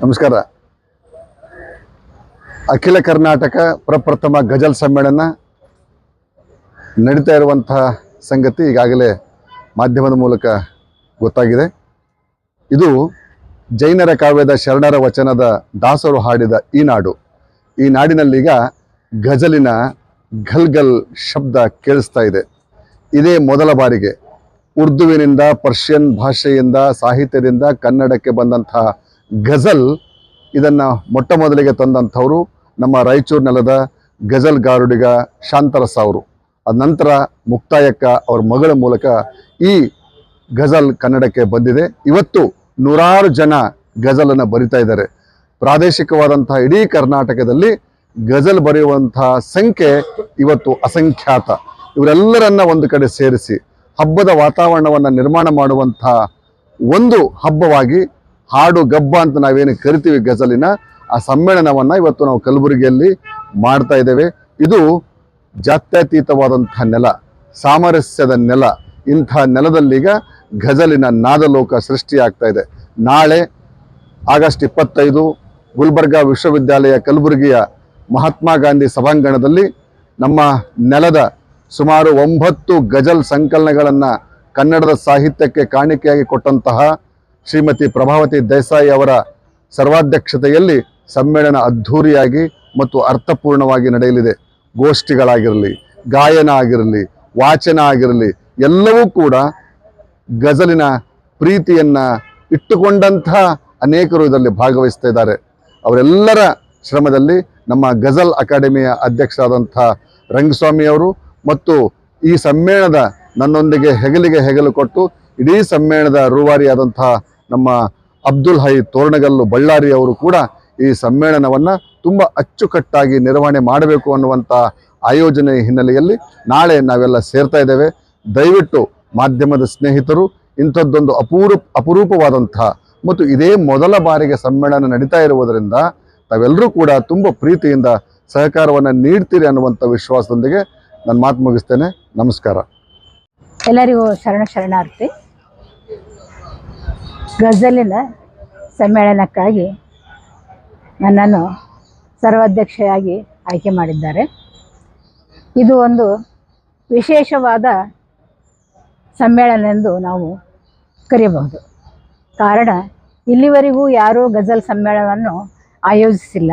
ನಮಸ್ಕಾರ. ಅಖಿಲ ಕರ್ನಾಟಕ ಪ್ರಪ್ರಥಮ ಗಜಲ್ ಸಮ್ಮೇಳನ ನಡೀತಾ ಇರುವಂತಹ ಸಂಗತಿ ಈಗಾಗಲೇ ಮಾಧ್ಯಮದ ಮೂಲಕ ಗೊತ್ತಾಗಿದೆ. ಇದು ಜೈನರ ಕಾವ್ಯದ ಶರಣರ ವಚನದ ದಾಸರು ಹಾಡಿದ ಈ ನಾಡು. ಈ ನಾಡಿನಲ್ಲೀಗ ಗಜಲಿನ ಘಲ್ಗಲ್ ಶಬ್ದ ಕೇಳಿಸ್ತಾ ಇದೆ. ಇದೇ ಮೊದಲ ಬಾರಿಗೆ ಉರ್ದುವಿನಿಂದ ಪರ್ಷಿಯನ್ ಭಾಷೆಯಿಂದ ಸಾಹಿತ್ಯದಿಂದ ಕನ್ನಡಕ್ಕೆ ಬಂದಂತಹ ಗಜಲ್ ಇದನ್ನು ಮೊಟ್ಟ ಮೊದಲಿಗೆ ತಂದಂಥವರು ನಮ್ಮ ರಾಯಚೂರು ನೆಲದ ಗಜಲ್ ಗಾರುಡಿಗ ಶಾಂತರಸ ಅವರು ಅದ ನಂತರ ಮುಕ್ತಾಯಕ್ಕ ಅವ್ರ ಮಗಳ ಮೂಲಕ ಈ ಗಜಲ್ ಕನ್ನಡಕ್ಕೆ ಬಂದಿದೆ. ಇವತ್ತು ನೂರಾರು ಜನ ಗಜಲನ್ನು ಬರಿತಾ ಇದ್ದಾರೆ. ಪ್ರಾದೇಶಿಕವಾದಂತಹ ಇಡೀ ಕರ್ನಾಟಕದಲ್ಲಿ ಗಜಲ್ ಬರೆಯುವಂತಹ ಸಂಖ್ಯೆ ಇವತ್ತು ಅಸಂಖ್ಯಾತ. ಇವರೆಲ್ಲರನ್ನ ಒಂದು ಕಡೆ ಸೇರಿಸಿ ಹಬ್ಬದ ವಾತಾವರಣವನ್ನು ನಿರ್ಮಾಣ ಮಾಡುವಂತಹ ಒಂದು ಹಬ್ಬವಾಗಿ ಹಾಡು ಗಬ್ಬ ಅಂತ ನಾವೇನು ಕರಿತೀವಿ ಗಜಲಿನ, ಆ ಸಮ್ಮೇಳನವನ್ನು ಇವತ್ತು ನಾವು ಕಲಬುರಗಿಯಲ್ಲಿ ಮಾಡ್ತಾ ಇದ್ದೇವೆ. ಇದು ಜಾತ್ಯತೀತವಾದಂಥ ನೆಲ, ಸಾಮರಸ್ಯದ ನೆಲ, ಇಂಥ ನೆಲದಲ್ಲೀಗ ಗಜಲಿನ ನಾದಲೋಕ ಸೃಷ್ಟಿಯಾಗ್ತಾ ಇದೆ. ನಾಳೆ ಆಗಸ್ಟ್ ಇಪ್ಪತ್ತೈದು ಗುಲ್ಬರ್ಗಾ ವಿಶ್ವವಿದ್ಯಾಲಯ ಕಲಬುರಗಿಯ ಮಹಾತ್ಮ ಗಾಂಧಿ ಸಭಾಂಗಣದಲ್ಲಿ ನಮ್ಮ ನೆಲದ ಸುಮಾರು ಒಂಬತ್ತು ಗಜಲ್ ಸಂಕಲನಗಳನ್ನು ಕನ್ನಡದ ಸಾಹಿತ್ಯಕ್ಕೆ ಕಾಣಿಕೆಯಾಗಿ ಕೊಟ್ಟಂತಹ ಶ್ರೀಮತಿ ಪ್ರಭಾವತಿ ದೇಸಾಯಿ ಅವರ ಸರ್ವಾಧ್ಯಕ್ಷತೆಯಲ್ಲಿ ಸಮ್ಮೇಳನ ಅದ್ಧೂರಿಯಾಗಿ ಮತ್ತು ಅರ್ಥಪೂರ್ಣವಾಗಿ ನಡೆಯಲಿದೆ. ಗೋಷ್ಠಿಗಳಾಗಿರಲಿ, ಗಾಯನ ಆಗಿರಲಿ, ವಾಚನ ಆಗಿರಲಿ, ಎಲ್ಲವೂ ಕೂಡ ಗಜಲಿನ ಪ್ರೀತಿಯನ್ನು ಇಟ್ಟುಕೊಂಡಂತಹ ಅನೇಕರು ಇದರಲ್ಲಿ ಭಾಗವಹಿಸ್ತಾ ಇದ್ದಾರೆ. ಅವರೆಲ್ಲರ ಶ್ರಮದಲ್ಲಿ ನಮ್ಮ ಗಜಲ್ ಅಕಾಡೆಮಿಯ ಅಧ್ಯಕ್ಷರಾದಂಥ ರಂಗಸ್ವಾಮಿ ಅವರು ಮತ್ತು ಈ ಸಮ್ಮೇಳನದ ನನ್ನೊಂದಿಗೆ ಹೆಗಲಿಗೆ ಹೆಗಲು ಕೊಟ್ಟು ಇಡೀ ಸಮ್ಮೇಳನದ ರೂವಾರಿಯಾದಂತಹ ನಮ್ಮ ಅಬ್ದುಲ್ ಹೈ ತೋರಣಗಲ್ಲು ಬಳ್ಳಾರಿ ಅವರು ಕೂಡ ಈ ಸಮ್ಮೇಳನವನ್ನು ತುಂಬ ಅಚ್ಚುಕಟ್ಟಾಗಿ ನಿರ್ವಹಣೆ ಮಾಡಬೇಕು ಅನ್ನುವಂಥ ಆಯೋಜನೆ ಹಿನ್ನೆಲೆಯಲ್ಲಿ ನಾಳೆ ನಾವೆಲ್ಲ ಸೇರ್ತಾ ಇದ್ದೇವೆ. ದಯವಿಟ್ಟು ಮಾಧ್ಯಮದ ಸ್ನೇಹಿತರು, ಇಂಥದ್ದೊಂದು ಅಪೂರೂಪ ಅಪರೂಪವಾದಂತಹ ಮತ್ತು ಇದೇ ಮೊದಲ ಬಾರಿಗೆ ಸಮ್ಮೇಳನ ನಡೀತಾ ಇರುವುದರಿಂದ ತಾವೆಲ್ಲರೂ ಕೂಡ ತುಂಬ ಪ್ರೀತಿಯಿಂದ ಸಹಕಾರವನ್ನು ನೀಡ್ತೀರಿ ಅನ್ನುವಂಥ ವಿಶ್ವಾಸದೊಂದಿಗೆ ನಾನು ಮಾತು ಮುಗಿಸ್ತೇನೆ. ನಮಸ್ಕಾರ. ಎಲ್ಲರಿಗೂ ಶರಣ ಶರಣಾರ್ಥಿ. ಗಜಲಿನ ಸಮ್ಮೇಳನಕ್ಕಾಗಿ ನನ್ನನ್ನು ಸರ್ವಾಧ್ಯಕ್ಷೆಯಾಗಿ ಆಯ್ಕೆ ಮಾಡಿದ್ದಾರೆ. ಇದು ಒಂದು ವಿಶೇಷವಾದ ಸಮ್ಮೇಳನ ಎಂದು ನಾವು ಕರೆಯಬಹುದು. ಕಾರಣ, ಇಲ್ಲಿವರೆಗೂ ಯಾರೂ ಗಜಲ್ ಸಮ್ಮೇಳನವನ್ನು ಆಯೋಜಿಸಿಲ್ಲ.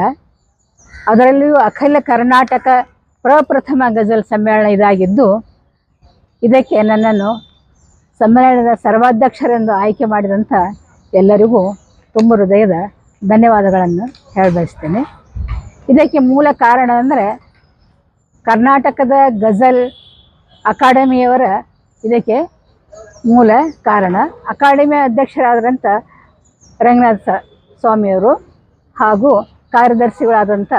ಅದರಲ್ಲಿಯೂ ಅಖಿಲ ಕರ್ನಾಟಕ ಪ್ರಪ್ರಥಮ ಗಜಲ್ ಸಮ್ಮೇಳನ ಇದಾಗಿದ್ದು, ಇದಕ್ಕೆ ನನ್ನನ್ನು ಸಮ್ಮೇಳನದ ಸರ್ವಾಧ್ಯಕ್ಷರೆಂದು ಆಯ್ಕೆ ಮಾಡಿದಂಥ ಎಲ್ಲರಿಗೂ ತುಂಬ ಹೃದಯದ ಧನ್ಯವಾದಗಳನ್ನು ಹೇಳಬಯಸ್ತೇನೆ. ಇದಕ್ಕೆ ಮೂಲ ಕಾರಣ ಅಂದರೆ ಕರ್ನಾಟಕದ ಗಜಲ್ ಅಕಾಡೆಮಿಯವರ ಇದಕ್ಕೆ ಮೂಲ ಕಾರಣ ಅಕಾಡೆಮಿ ಅಧ್ಯಕ್ಷರಾದಂಥ ರಂಗನಾಥ್ ಸ್ವಾಮಿಯವರು ಹಾಗೂ ಕಾರ್ಯದರ್ಶಿಗಳಾದಂಥ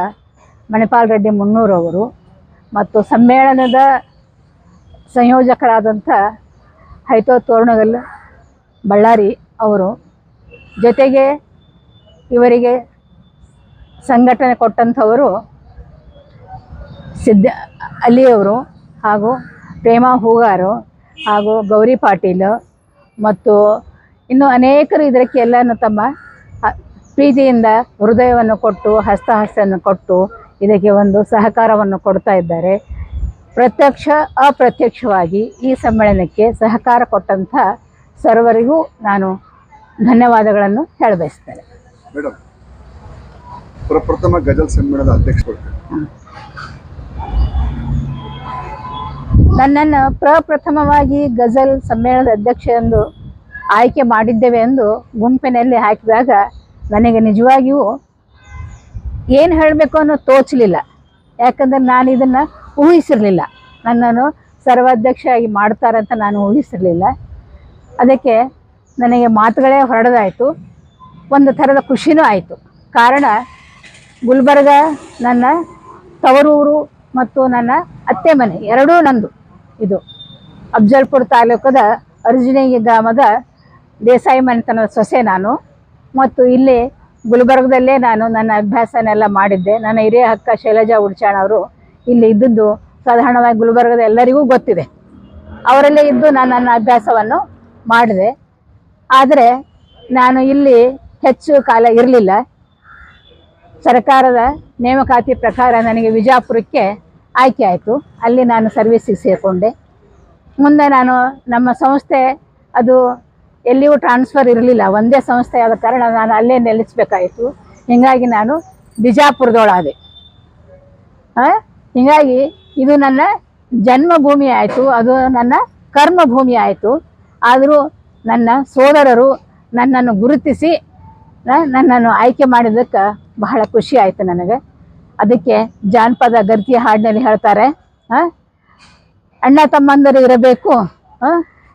ಮಣಿಪಾಲ್ ರೆಡ್ಡಿ ಮುನ್ನೂರವರು ಮತ್ತು ಸಮ್ಮೇಳನದ ಸಂಯೋಜಕರಾದಂಥ ಹೈತೋ ತೋರಣಗಲ್ ಬಳ್ಳಾರಿ ಅವರು ಜೊತೆಗೆ ಇವರಿಗೆ ಸಂಘಟನೆ ಕೊಟ್ಟಂಥವರು ಸಿದ್ಧ ಅಲಿಯವರು ಹಾಗೂ ಪ್ರೇಮಾ ಹೂಗಾರು ಹಾಗೂ ಗೌರಿ ಪಾಟೀಲ್ ಮತ್ತು ಇನ್ನು ಅನೇಕರು ಇದಕ್ಕೆ ಎಲ್ಲನೂ ತಮ್ಮ ಪ್ರೀತಿಯಿಂದ ಹೃದಯವನ್ನು ಕೊಟ್ಟು ಹಸ್ತಹಸ್ತವನ್ನು ಕೊಟ್ಟು ಇದಕ್ಕೆ ಒಂದು ಸಹಕಾರವನ್ನು ಕೊಡ್ತಾ ಇದ್ದಾರೆ. ಪ್ರತ್ಯಕ್ಷ ಅಪ್ರತ್ಯಕ್ಷವಾಗಿ ಈ ಸಮ್ಮೇಳನಕ್ಕೆ ಸಹಕಾರ ಕೊಟ್ಟಂಥ ಸರ್ವರಿಗೂ ನಾನು ಧನ್ಯವಾದಗಳನ್ನು ಹೇಳಬಯಸ್ತೇನೆ. ಮೇಡಮ್ ಪ್ರಪ್ರಥಮ ಗಜಲ್ ಸಮ್ಮೇಳನದ ಅಧ್ಯಕ್ಷರು. ನನ್ನನ್ನು ಪ್ರಪ್ರಥಮವಾಗಿ ಗಜಲ್ ಸಮ್ಮೇಳನದ ಅಧ್ಯಕ್ಷ ಎಂದು ಆಯ್ಕೆ ಮಾಡಿದ್ದೇವೆ ಎಂದು ಗುಂಪಿನಲ್ಲಿ ಹಾಕಿದಾಗ ನನಗೆ ನಿಜವಾಗಿಯೂ ಏನು ಹೇಳಬೇಕು ಅನ್ನೋ ತೋಚಲಿಲ್ಲ. ಯಾಕಂದ್ರೆ ನಾನು ಇದನ್ನು ಊಹಿಸಿರಲಿಲ್ಲ. ನನ್ನನ್ನು ಸರ್ವಾಧ್ಯಕ್ಷೆಯಾಗಿ ಮಾಡ್ತಾರಂತ ನಾನು ಊಹಿಸಿರಲಿಲ್ಲ. ಅದಕ್ಕೆ ನನಗೆ ಮಾತುಗಳೇ ಹೊರಡದಾಯಿತು. ಒಂದು ಥರದ ಖುಷಿನೂ ಆಯಿತು. ಕಾರಣ, ಗುಲ್ಬರ್ಗ ನನ್ನ ತವರೂರು ಮತ್ತು ನನ್ನ ಅತ್ತೆ ಮನೆ, ಎರಡೂ ನಂದು ಇದು. ಅಫ್ಜಲ್ಪುರ ತಾಲೂಕದ ಅರ್ಜುನಿಗೆ ಗ್ರಾಮದ ದೇಸಾಯಿ ಮನೆತನದ ಸೊಸೆ ನಾನು. ಮತ್ತು ಇಲ್ಲಿ ಗುಲ್ಬರ್ಗದಲ್ಲೇ ನಾನು ನನ್ನ ಅಭ್ಯಾಸನೆಲ್ಲ ಮಾಡಿದ್ದೆ. ನನ್ನ ಹಿರಿಯ ಅಕ್ಕ ಶೈಲಜಾ ಉಡ್ಚಾಣ್ ಅವರು ಇಲ್ಲಿ ಇದ್ದದ್ದು ಸಾಧಾರಣವಾಗಿ ಗುಲ್ಬರ್ಗದ ಎಲ್ಲರಿಗೂ ಗೊತ್ತಿದೆ. ಅವರಲ್ಲೇ ಇದ್ದು ನಾನು ನನ್ನ ಅಭ್ಯಾಸವನ್ನು ಮಾಡಿದೆ. ಆದರೆ ನಾನು ಇಲ್ಲಿ ಹೆಚ್ಚು ಕಾಲ ಇರಲಿಲ್ಲ. ಸರ್ಕಾರದ ನೇಮಕಾತಿ ಪ್ರಕಾರ ನನಗೆ ವಿಜಾಪುರಕ್ಕೆ ಆಯ್ಕೆ ಆಯಿತು. ಅಲ್ಲಿ ನಾನು ಸರ್ವಿಸಿಗೆ ಸೇರಿಕೊಂಡೆ. ಮುಂದೆ ನಾನು ನಮ್ಮ ಸಂಸ್ಥೆ ಅದು ಎಲ್ಲಿಯೂ ಟ್ರಾನ್ಸ್ಫರ್ ಇರಲಿಲ್ಲ. ಒಂದೇ ಸಂಸ್ಥೆ ಆದ ಕಾರಣ ನಾನು ಅಲ್ಲೇ ನೆಲೆಸಬೇಕಾಯಿತು. ಹೀಗಾಗಿ ನಾನು ಬಿಜಾಪುರದೊಳಾದೆ ಆ? ಹೀಗಾಗಿ ಇದು ನನ್ನ ಜನ್ಮಭೂಮಿ ಆಯಿತು, ಅದು ನನ್ನ ಕರ್ಮಭೂಮಿ ಆಯಿತು. ಆದರೂ ನನ್ನ ಸೋದರರು ನನ್ನನ್ನು ಗುರುತಿಸಿ ನನ್ನನ್ನು ಆಯ್ಕೆ ಮಾಡಿದ್ದಕ್ಕೆ ಬಹಳ ಖುಷಿ ಆಯಿತು ನನಗೆ. ಅದಕ್ಕೆ ಜಾನಪದ ಗರ್ತಿಯ ಹಾಡಿನಲ್ಲಿ ಹೇಳ್ತಾರೆ ಅಣ್ಣ ತಮ್ಮಂದರು ಇರಬೇಕು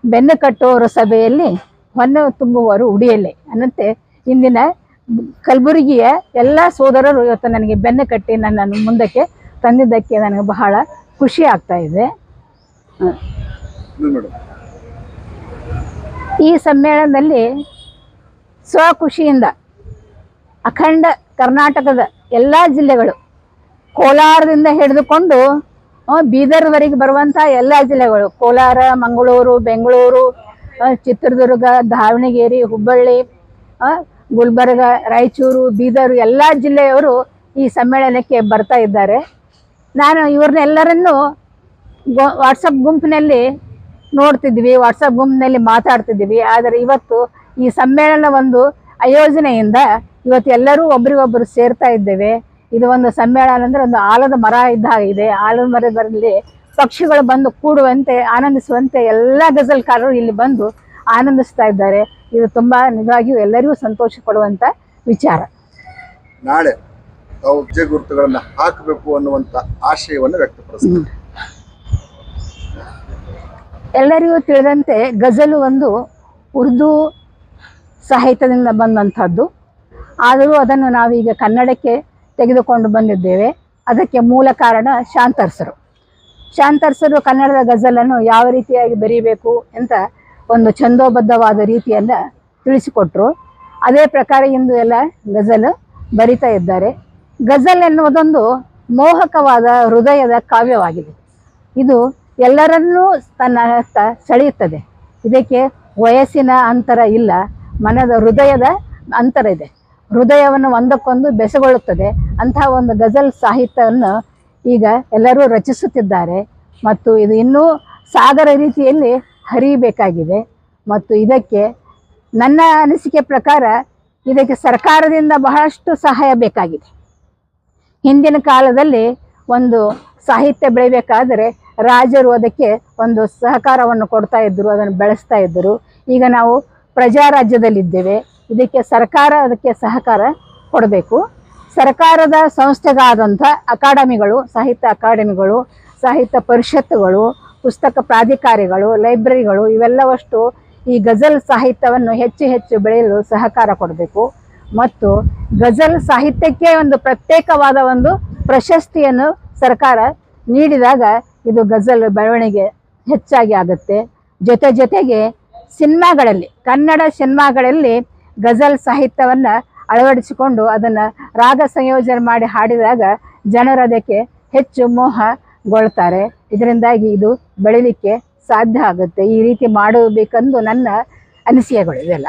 ಬೆನ್ನು ಕಟ್ಟುವವರ ಸಭೆಯಲ್ಲಿ ಹೊನ್ನು ತುಂಬುವವರು ಉಡಿಯಲ್ಲಿ. ಅನ್ನಂತೆ, ಇಂದಿನ ಕಲಬುರಗಿಯ ಎಲ್ಲ ಸೋದರರು ಇವತ್ತು ನನಗೆ ಬೆನ್ನು ಕಟ್ಟಿ ನನ್ನನ್ನು ಮುಂದಕ್ಕೆ ತಂದಿದ್ದಕ್ಕೆ ನನಗೆ ಬಹಳ ಖುಷಿ ಆಗ್ತಾ ಇದೆ. ಈ ಸಮ್ಮೇಳನದಲ್ಲಿ ಸ್ವಖುಷಿಯಿಂದ ಅಖಂಡ ಕರ್ನಾಟಕದ ಎಲ್ಲ ಜಿಲ್ಲೆಗಳು ಕೋಲಾರದಿಂದ ಹಿಡಿದುಕೊಂಡು ಬೀದರ್ವರೆಗೆ ಬರುವಂಥ ಎಲ್ಲ ಜಿಲ್ಲೆಗಳು, ಕೋಲಾರ, ಮಂಗಳೂರು, ಬೆಂಗಳೂರು ಚಿತ್ರದುರ್ಗ, ದಾವಣಗೆರೆ, ಹುಬ್ಬಳ್ಳಿ ಗುಲ್ಬರ್ಗ, ರಾಯಚೂರು, ಬೀದರ್ ಎಲ್ಲ ಜಿಲ್ಲೆಯವರು ಈ ಸಮ್ಮೇಳನಕ್ಕೆ ಬರ್ತಾ ಇದ್ದಾರೆ. ನಾನು ಇವ್ರನ್ನೆಲ್ಲರನ್ನು ವಾಟ್ಸಪ್ ಗುಂಪಿನಲ್ಲಿ ನೋಡ್ತಿದ್ವಿ ವಾಟ್ಸಪ್ ಗುಂಪಿನಲ್ಲಿ ಮಾತಾಡ್ತಿದ್ವಿ. ಆದರೆ ಇವತ್ತು ಈ ಸಮ್ಮೇಳನ ಒಂದು ಆಯೋಜನೆಯಿಂದ ಇವತ್ತು ಎಲ್ಲರೂ ಒಬ್ರಿಗೊಬ್ಬರು ಸೇರ್ತಾ ಇದ್ದೇವೆ. ಇದು ಒಂದು ಸಮ್ಮೇಳನ ಅಂದರೆ ಒಂದು ಆಲದ ಮರ ಇದ್ದ ಹಾಗಿದೆ ಆಲದ ಮರದಲ್ಲಿ ಪಕ್ಷಿಗಳು ಬಂದು ಕೂಡುವಂತೆ, ಆನಂದಿಸುವಂತೆ ಎಲ್ಲ ಗಜಲ್ಕಾರರು ಇಲ್ಲಿ ಬಂದು ಆನಂದಿಸ್ತಾ ಇದ್ದಾರೆ. ಇದು ತುಂಬ ನಿಜವಾಗಿಯೂ ಎಲ್ಲರಿಗೂ ಸಂತೋಷ ಕೊಡುವಂಥ ವಿಚಾರ. ನಾಳೆ ತಾವು ಹೆಜ್ಜೆ ಗುರುತುಗಳನ್ನು ಹಾಕಬೇಕು ಅನ್ನುವಂತ ಆಶಯವನ್ನು ವ್ಯಕ್ತಪಡಿಸ್ತಾರೆ. ಎಲ್ಲರಿಗೂ ತಿಳಿದಂತೆ ಗಜಲು ಒಂದು ಉರ್ದು ಸಾಹಿತ್ಯದಿಂದ ಬಂದಂಥದ್ದು ಆದರೂ ಅದನ್ನು ನಾವೀಗ ಕನ್ನಡಕ್ಕೆ ತೆಗೆದುಕೊಂಡು ಬಂದಿದ್ದೇವೆ. ಅದಕ್ಕೆ ಮೂಲ ಕಾರಣ ಶಾಂತರ್ಸರು. ಶಾಂತರ್ಸರು ಕನ್ನಡದ ಗಜಲನ್ನು ಯಾವ ರೀತಿಯಾಗಿ ಬರೀಬೇಕು ಅಂತ ಒಂದು ಛಂದೋಬದ್ಧವಾದ ರೀತಿಯನ್ನು ತಿಳಿಸಿಕೊಟ್ರು. ಅದೇ ಪ್ರಕಾರ ಇಂದು ಎಲ್ಲ ಗಜಲ್ ಬರಿತಾ ಇದ್ದಾರೆ. ಗಜಲ್ ಎನ್ನುವುದೊಂದು ಮೋಹಕವಾದ ಹೃದಯದ ಕಾವ್ಯವಾಗಿದೆ. ಇದು ಎಲ್ಲರನ್ನೂ ತನ್ನ ಸೆಳೆಯುತ್ತದೆ. ಇದಕ್ಕೆ ವಯಸ್ಸಿನ ಅಂತರ ಇಲ್ಲ, ಮನದ ಹೃದಯದ ಅಂತರ ಇದೆ. ಹೃದಯವನ್ನು ಒಂದಕ್ಕೊಂದು ಬೆಸಗೊಳ್ಳುತ್ತದೆ. ಅಂತಹ ಒಂದು ಗಜಲ್ ಸಾಹಿತ್ಯವನ್ನು ಈಗ ಎಲ್ಲರೂ ರಚಿಸುತ್ತಿದ್ದಾರೆ. ಮತ್ತು ಇದು ಇನ್ನೂ ಸಾಗರ ರೀತಿಯಲ್ಲಿ ಹರಿಯಬೇಕಾಗಿದೆ. ಮತ್ತು ಇದಕ್ಕೆ ನನ್ನ ಅನಿಸಿಕೆ ಪ್ರಕಾರ ಇದಕ್ಕೆ ಸರ್ಕಾರದಿಂದ ಬಹಳಷ್ಟು ಸಹಾಯ ಬೇಕಾಗಿದೆ. ಹಿಂದಿನ ಕಾಲದಲ್ಲಿ ಒಂದು ಸಾಹಿತ್ಯ ಬೆಳಿಬೇಕಾದರೆ ರಾಜರು ಅದಕ್ಕೆ ಒಂದು ಸಹಕಾರವನ್ನು ಕೊಡ್ತಾ ಇದ್ದರು, ಅದನ್ನು ಬೆಳೆಸ್ತಾ ಇದ್ದರು. ಈಗ ನಾವು ಪ್ರಜಾರಾಜ್ಯದಲ್ಲಿದ್ದೇವೆ. ಇದಕ್ಕೆ ಸರ್ಕಾರ ಅದಕ್ಕೆ ಸಹಕಾರ ಕೊಡಬೇಕು. ಸರ್ಕಾರದ ಸಂಸ್ಥೆಗಾದಂಥ ಅಕಾಡೆಮಿಗಳು, ಸಾಹಿತ್ಯ ಅಕಾಡೆಮಿಗಳು, ಸಾಹಿತ್ಯ ಪರಿಷತ್ತುಗಳು, ಪುಸ್ತಕ ಪ್ರಾಧಿಕಾರಿಗಳು, ಲೈಬ್ರರಿಗಳು, ಇವೆಲ್ಲವಷ್ಟು ಈ ಗಜಲ್ ಸಾಹಿತ್ಯವನ್ನು ಹೆಚ್ಚು ಹೆಚ್ಚು ಬೆಳೆಯಲು ಸಹಕಾರ ಕೊಡಬೇಕು. ಮತ್ತು ಗಜಲ್ ಸಾಹಿತ್ಯಕ್ಕೆ ಒಂದು ಪ್ರತ್ಯೇಕವಾದ ಒಂದು ಪ್ರಶಸ್ತಿಯನ್ನು ಸರ್ಕಾರ ನೀಡಿದಾಗ ಇದು ಗಜಲ್ ಬೆಳವಣಿಗೆ ಹೆಚ್ಚಾಗಿ ಆಗುತ್ತೆ. ಜೊತೆ ಜೊತೆಗೆ ಸಿನಿಮಾಗಳಲ್ಲಿ, ಕನ್ನಡ ಸಿನಿಮಾಗಳಲ್ಲಿ ಗಜಲ್ ಸಾಹಿತ್ಯವನ್ನು ಅಳವಡಿಸಿಕೊಂಡು ಅದನ್ನು ರಾಗ ಸಂಯೋಜನೆ ಮಾಡಿ ಹಾಡಿದಾಗ ಜನರು ಅದಕ್ಕೆ ಹೆಚ್ಚು ಮೋಹಗೊಳ್ತಾರೆ ಇದರಿಂದಾಗಿ ಇದು ಬೆಳಿಲಿಕ್ಕೆ ಸಾಧ್ಯ ಆಗುತ್ತೆ. ಈ ರೀತಿ ಮಾಡಬೇಕೆಂದು ನನ್ನ ಅನಿಸಿಕೆಗಳು ಇದೆಲ್ಲ